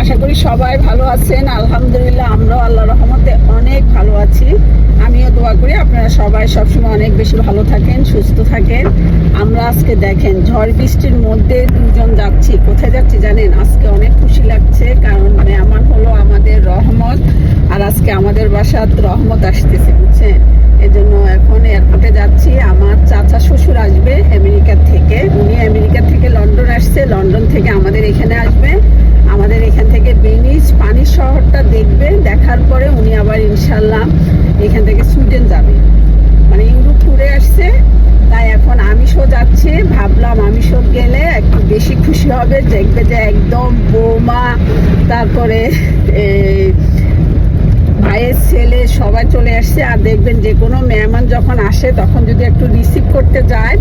আশা করি সবাই ভালো আছেন। আলহামদুলিল্লাহ আমরাও আল্লাহ রহমতে অনেক ভালো আছি। আমিও দোয়া করি আপনারা সবাই সবসময় অনেক বেশি ভালো থাকেন, সুস্থ থাকেন। আমরা আজকে দেখেন, ঝড় বৃষ্টির মধ্যে দুজন যাচ্ছি। কোথায় যাচ্ছি জানেন? আজকে অনেক খুশি লাগছে, কারণ মেহমান হলো আমাদের রহমত, আর আজকে আমাদের বাসাত রহমত আসতেছে, বুঝছেন? এজন্য এখন এয়ারপোর্টে যাচ্ছি। আমার চাচা শ্বশুর আসবে আমেরিকা থেকে। উনি আমেরিকা থেকে লন্ডন আসছে। লন্ডন থেকে আমাদের এখানে আসবে। আমাদের এখান থেকে বেনিস পানির শহরটা দেখবে, দেখার পরে উনি আবার ইনশাল্লাহ এখান থেকে সুইডেন যাবে। মানে ইউরোপ ঘুরে আসছে, তাই এখন আমিষও যাচ্ছে, ভাবলাম আমিষও গেলে একটু বেশি খুশি হবে, দেখবে যে একদম বোমা, তারপরে ভাইয়ের ছেলে সবাই চলে আসছে আর দেখবেন যে কোনো মেহমান যখন আসে, তখন যদি একটু রিসিভ করতে যায়,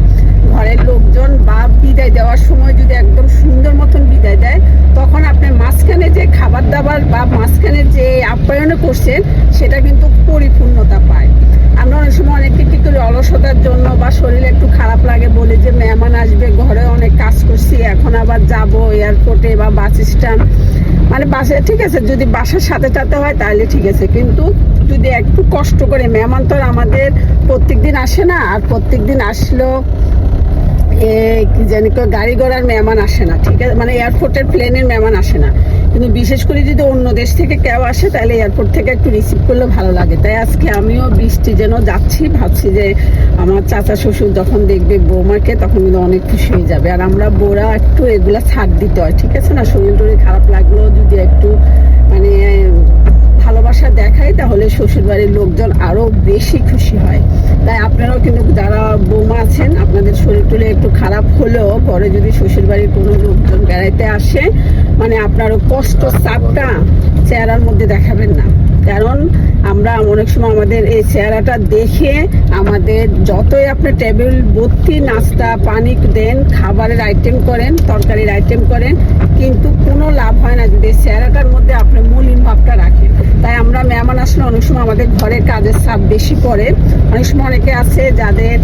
ঘরের লোকজন বা বিদায় দেওয়ার সময় যদি একদম সুন্দর মতন বিদায় দেয়, তখন আপনি মাঝখানে যে খাবার দাবার বা মাঝখানে যে আপ্যায়ন করছেন, সেটা কিন্তু পরিপূর্ণতা পায়। আমরা অনেক সময় অনেকে কি করি, অলসতার জন্য বা শরীরে একটু খারাপ লাগে বলে যে, মেহমান আসবে ঘরে অনেক কাজ করছি, এখন আবার যাব এয়ারপোর্টে বা বাস স্ট্যান্ড মানে বাসে, ঠিক আছে, যদি বাসার সাথে সাথে হয় তাহলে ঠিক আছে, কিন্তু যদি একটু কষ্ট করে, মেহমান তো আমাদের প্রত্যেক দিন আসে না, আর প্রত্যেক দিন আসলেও কি গাড়ি ঘোড়ার মেহমান আসে না, ঠিক আছে? মানে এয়ারপোর্টের প্লেনের মেহমান আসে না। কিন্তু বিশেষ করে যদি অন্য দেশ থেকে কেউ আসে, তাহলে এয়ারপোর্ট থেকে একটু রিসিভ করলে ভালো লাগে। তাই আজকে আমিও বৃষ্টি যেন যাচ্ছি, ভাবছি যে আমার চাচা শ্বশুর যখন দেখবে বৌমাকে, তখন কিন্তু অনেক খুশি হয়ে যাবে। আর আমরা বোরা একটু এগুলা ছাড় দিতে হয়, ঠিক আছে না? শরীর টরীর খারাপ লাগলেও যদি একটু মানে ভালোবাসা দেখায়, তাহলে শ্বশুরবাড়ির লোকজন আরও বেশি খুশি হয়। তাই আপনারাও কিন্তু যারা বোমা আছেন, আপনাদের শরীর টুলে একটু খারাপ হলেও পরে যদি শ্বশুরবাড়ির কোনো লোকজন বেড়াইতে আসে মানে আপনারও কষ্ট, চাপটা চেহারার মধ্যে দেখাবেন না। কারণ আমরা অনেক সময় আমাদের এই চেহারাটা দেখে আমাদের যতই আপনি টেবিল ভর্তি নাস্তা, পানি দেন, খাবারের আইটেম করেন, তরকারির আইটেম করেন, কিন্তু কোনো লাভ হয় না যদি চেহারাটার মধ্যে আপনি মলিন ভাবটা রাখেন। তাই আমরা মেহমান আসলে অনেক সময় আমাদের ঘরের কাজের চাপ বেশি পড়ে। অনেক সময় অনেকে আছে যাদের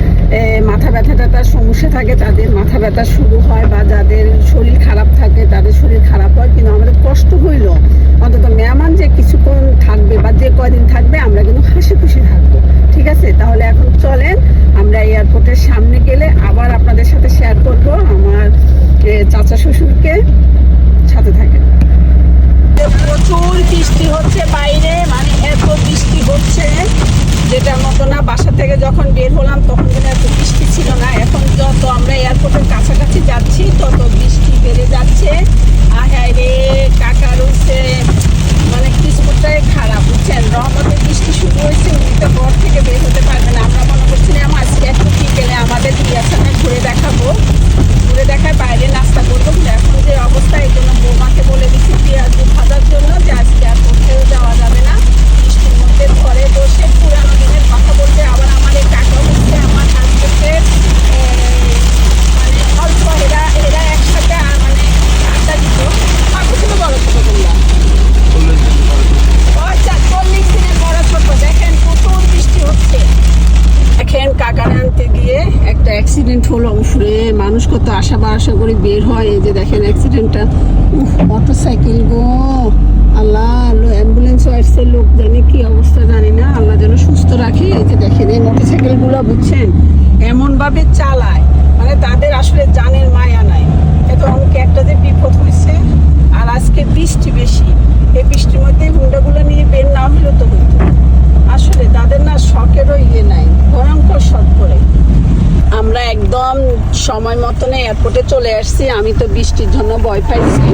মাথা ব্যথা ট্যাথার সমস্যা থাকে, তাদের মাথা ব্যথা শুরু হয় বা যাদের শরীর খারাপ থাকে, তাদের শরীর খারাপ হয় কিন্তু আমাদের কষ্ট হইল অন্তত মেহমান যে কিছুক্ষণ থাকবে বা যে কয়দিন থাকবে আমরা কিন্তু হাসি খুশি থাকব ঠিক আছে তাহলে এখন চলেন আমরা এয়ারপোর্টের সামনে গেলে আবার আপনাদের সাথে শেয়ার করব আমার এ, চাচা শ্বশুরকে সাথে থাকেন প্রচুর বৃষ্টি হচ্ছে বাইরে মানে এত বৃষ্টি হচ্ছে যেটার মতো না। বাসা থেকে যখন বের হলাম তখন কিন্তু এত বৃষ্টি ছিল না। এখন যত আমরা এয়ারপোর্টের কাছাকাছি যাচ্ছি তত বৃষ্টি বেড়ে যাচ্ছে। আহাই রে কাকা রয়েছে মানে কিসমতটাই খারাপ বুঝছেন রহমতের বৃষ্টি শুরু হয়েছে উনি তো ঘর থেকে বের হতে পারবে না আমরা মনে করছিলাম আজকে একটু বিকেলে আমাদের রিয়াসানে ঘুরে দেখাবো ঘুরে দেখায় বাইরে নাস্তা করব কিন্তু এখন যে অবস্থা এই জন্য বৌমাকে বলে দিচ্ছি পেঁয়াজ ভাজার জন্য যে আজকে আর কোথাও যাওয়া যাবে না বৃষ্টির মধ্যে ঘরে বসে পুরানো দিনের কথা বলতে আবার আমার এই টাকা হচ্ছে আমার হাজবেন্ডের মানে অল্প এরা এরা একসাথে আ- মানে আড্ডা দিত কাকু ছিল বড় ছোট বললাম আচ্ছা চল্লিশ দিনের বড় ছোট দেখেন প্রচুর বৃষ্টি হচ্ছে দেখেন কাকার আনতে গিয়ে একটা অ্যাক্সিডেন্ট হলো উফরে মানুষ কত আশা বা আশা করে বের হয়। এই যে দেখেন অ্যাক্সিডেন্টটা উফ মোটর সাইকেল গো। আল্লাহ অ্যাম্বুলেন্সও আসছে, লোক জানি কি অবস্থা জানি না। আল্লাহ যেন সুস্থ রাখে। এই যে দেখেন এই মোটর সাইকেলগুলো বুঝছেন? এমনভাবে চালায়। মানে তাদের আসলে জানের মায়া নাই। এত অনেক একটা যে বিপদ হয়েছে, আর আজকে বৃষ্টি বেশি। এই বৃষ্টির মধ্যে হুন্ডাগুলো নিয়ে বের না হলেও তো হইতো। আসলে তাদের না শখেরও ইয়ে নাই, ভয়ঙ্কর শখ করে। সময় মতন এয়ারপোর্টে চলে আসছি। আমি তো বৃষ্টির জন্য ভয় পাইছি।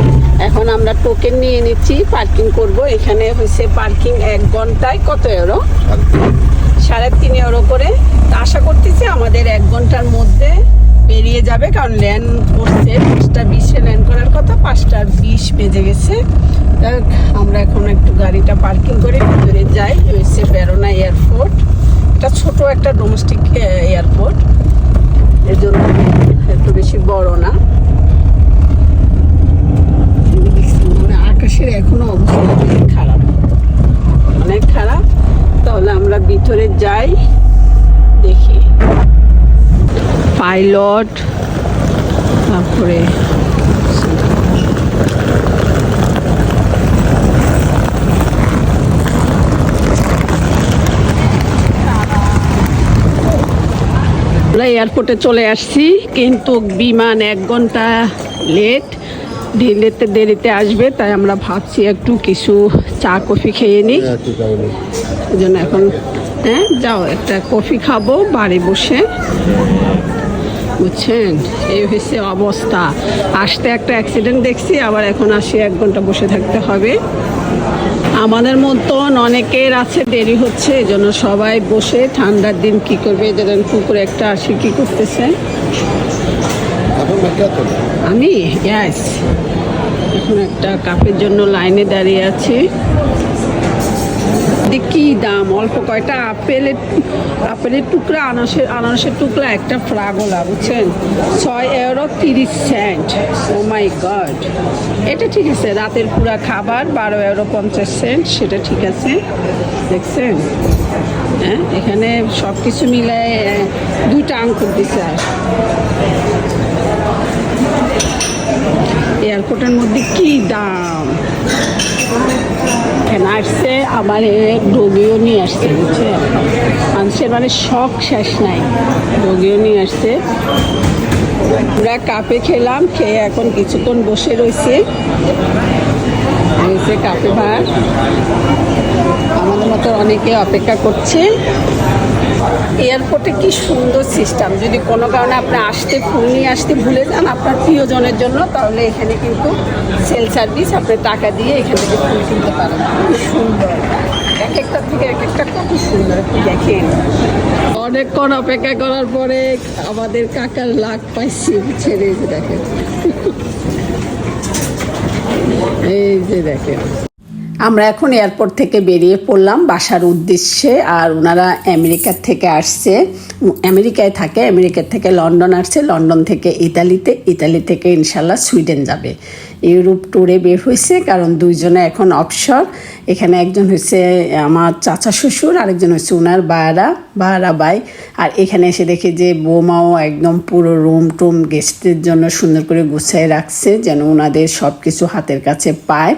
এখন আমরা টোকেন নিয়ে নিচ্ছি পার্কিং করব। এখানে হয়েছে পার্কিং এক ঘন্টায় কত এরো সাড়ে তিন ইউরো করে। আশা করতেছি আমাদের এক ঘণ্টার মধ্যে বেরিয়ে যাবে, কারণ ল্যান্ড করছে। পাঁচটা বিশে ল্যান্ড করার কথা পাঁচটা বিশ বেজে গেছে। আমরা এখন একটু গাড়িটা পার্কিং করে ভিতরে যাই। হয়েছে বেরোনা এয়ারপোর্ট এটা ছোট একটা ডোমেস্টিক এয়ারপোর্ট এর জন্য একটু বেশি বড় না। মানে আকাশের এখনও অবস্থা অনেক খারাপ। অনেক খারাপ। তাহলে আমরা ভিতরে যাই, দেখি। পাইলট, তারপরে আমরা এয়ারপোর্টে চলে আসছি কিন্তু বিমান এক ঘণ্টা লেট ডিলেতে দেরিতে আসবে তাই আমরা ভাবছি একটু কিছু চা কফি খেয়ে নিই এই জন্য এখন হ্যাঁ যাও একটা কফি খাব বাড়ি বসে। বুঝছেন? এই হয়েছে অবস্থা। আসতে একটা অ্যাক্সিডেন্ট দেখছি আবার এখন আসি এক ঘণ্টা বসে থাকতে হবে। আমাদের মতন অনেকের আছে দেরি হচ্ছে এই জন্য সবাই বসে ঠান্ডার দিন কি করবে যেন কুকুর একটা আসি কি করতেছে। আমি? ইয়াস এখন একটা কাপের জন্য লাইনে দাঁড়িয়ে আছি। কি দাম? অল্প কয়টা আপেলের আপেলের টুকরা আনারসের আনারসের টুকরা একটা ফ্রাগোলা বুঝছেন? ছয় এগারো তিরিশ সেন্ট ও মাই গড এটা ঠিক আছে রাতের পুরা খাবার বারো এগারো পঞ্চাশ সেন্ট সেটা ঠিক আছে। দেখছেন? হ্যাঁ এখানে সব কিছু আহ, দুইটা আঙ্কুর দিছে আর। এয়ারপোর্টের মধ্যে কি দাম? আসছে আমার রোগীও নিয়ে আসছে, বুঝছে? মানুষের মানে শখ শেষ নাই, রোগীও নিয়ে আসছে। পুরা কাপে খেলাম, খেয়ে এখন কিছুক্ষণ বসে রয়েছে রয়েছে কাপে ভাত। আমাদের মতো অনেকে অপেক্ষা করছে। এয়ারপোর্টে কি সুন্দর সিস্টেম যদি কোনো কারণে আপনি আসতে ফুল নিয়ে আসতে ভুলে যান আপনার প্রিয়জনের জন্য, তাহলে এখানে কিন্তু সেল সার্ভিস আপনি টাকা দিয়ে এখান থেকে ফুল কিনতে পারেন। খুব সুন্দর। এক একটা থেকে এক একটা কত সুন্দর আপনি দেখেন। অনেকক্ষণ অপেক্ষা করার পরে আমাদের কাকার লাখ পাইছি ছেড়ে দেখেন। এই যে দেখেন। আমরা এখন এয়ারপোর্ট থেকে বেরিয়ে পড়লাম বাসার উদ্দেশ্যে, আর ওনারা আমেরিকার থেকে আসছে। আমেরিকায় থাকে আমেরিকার থেকে লন্ডন আসছে, লন্ডন থেকে ইতালিতে, ইতালি থেকে ইনশাল্লাহ সুইডেন যাবে। ইউরোপ ট্যুরে বের হয়েছে, কারণ দুইজনে এখন অবসর এখানে একজন হচ্ছে আমার চাচা শ্বশুর, আরেকজন হচ্ছে ওনার বায়ারা বায়ারা বাই আর এখানে এসে দেখে যে বৌমাও একদম পুরো রুম টুম গেস্টের জন্য সুন্দর করে গুছিয়ে রাখছে, যেন ওনাদের সব কিছু হাতের কাছে পায়।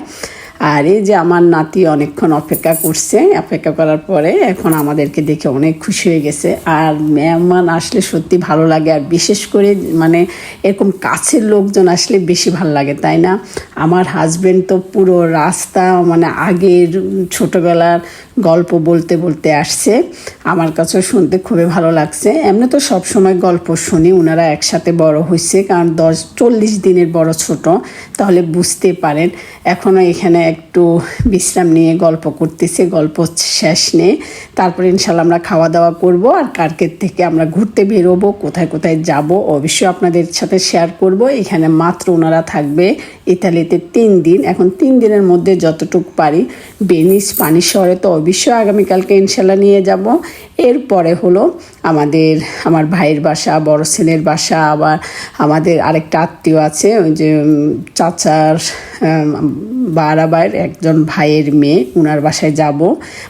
আর এই যে আমার নাতি অনেকক্ষণ অপেক্ষা করছে, অপেক্ষা করার পরে এখন আমাদেরকে দেখে অনেক খুশি হয়ে গেছে। আর মেহমান আসলে সত্যি ভালো লাগে, আর বিশেষ করে মানে এরকম কাছের লোকজন আসলে বেশি ভালো লাগে, তাই না? আমার হাজব্যান্ড তো পুরো রাস্তা মানে আগের ছোটোবেলার গল্প বলতে বলতে আসছে। আমার কাছেও শুনতে খুবই ভালো লাগছে। এমনি তো সব সময় গল্প শুনি ওনারা একসাথে বড় হয়েছে কারণ দশ, চল্লিশ দিনের বড় ছোট, তাহলে বুঝতে পারেন। এখনও এখানে একটু বিশ্রাম নিয়ে গল্প করতেছে, গল্প শেষ নেই। তারপরে ইনশাল্লাহ আমরা খাওয়া দাওয়া করব, আর কার্কের থেকে আমরা ঘুরতে বেরোবো, কোথায় কোথায় যাব, অবশ্যই আপনাদের সাথে শেয়ার করব। এখানে মাত্র ওনারা থাকবে ইতালিতে তিন দিন। এখন তিন দিনের মধ্যে যতটুকু পারি, বেনিস পানি শহরে তো অবশ্যই আগামীকালকে ইনশাল্লাহ নিয়ে যাব। এরপরে হলো আমাদের, আমার ভাইয়ের বাসা, বড় ছেলের বাসা, আবার আমাদের আরেকটা আত্মীয় আছে, ওই যে চাচার বারাবাইয়ের একজন ভাইয়ের মেয়ে ওনার বাসায় যাব।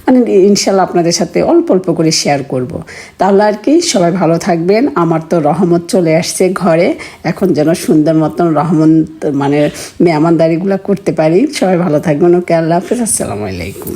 মানে ইনশাল্লাহ আপনাদের সাথে অল্প অল্প করে শেয়ার করব। তাহলে আর কি, সবাই ভালো থাকবেন। আমার তো রহমত চলে আসছে ঘরে। এখন যেন সুন্দর মতন রহমত মানে মেহমানদারিগুলো করতে পারি। সবাই ভালো থাকবেন। ওকে আল্লাহ হাফিজ। আসসালামু আলাইকুম।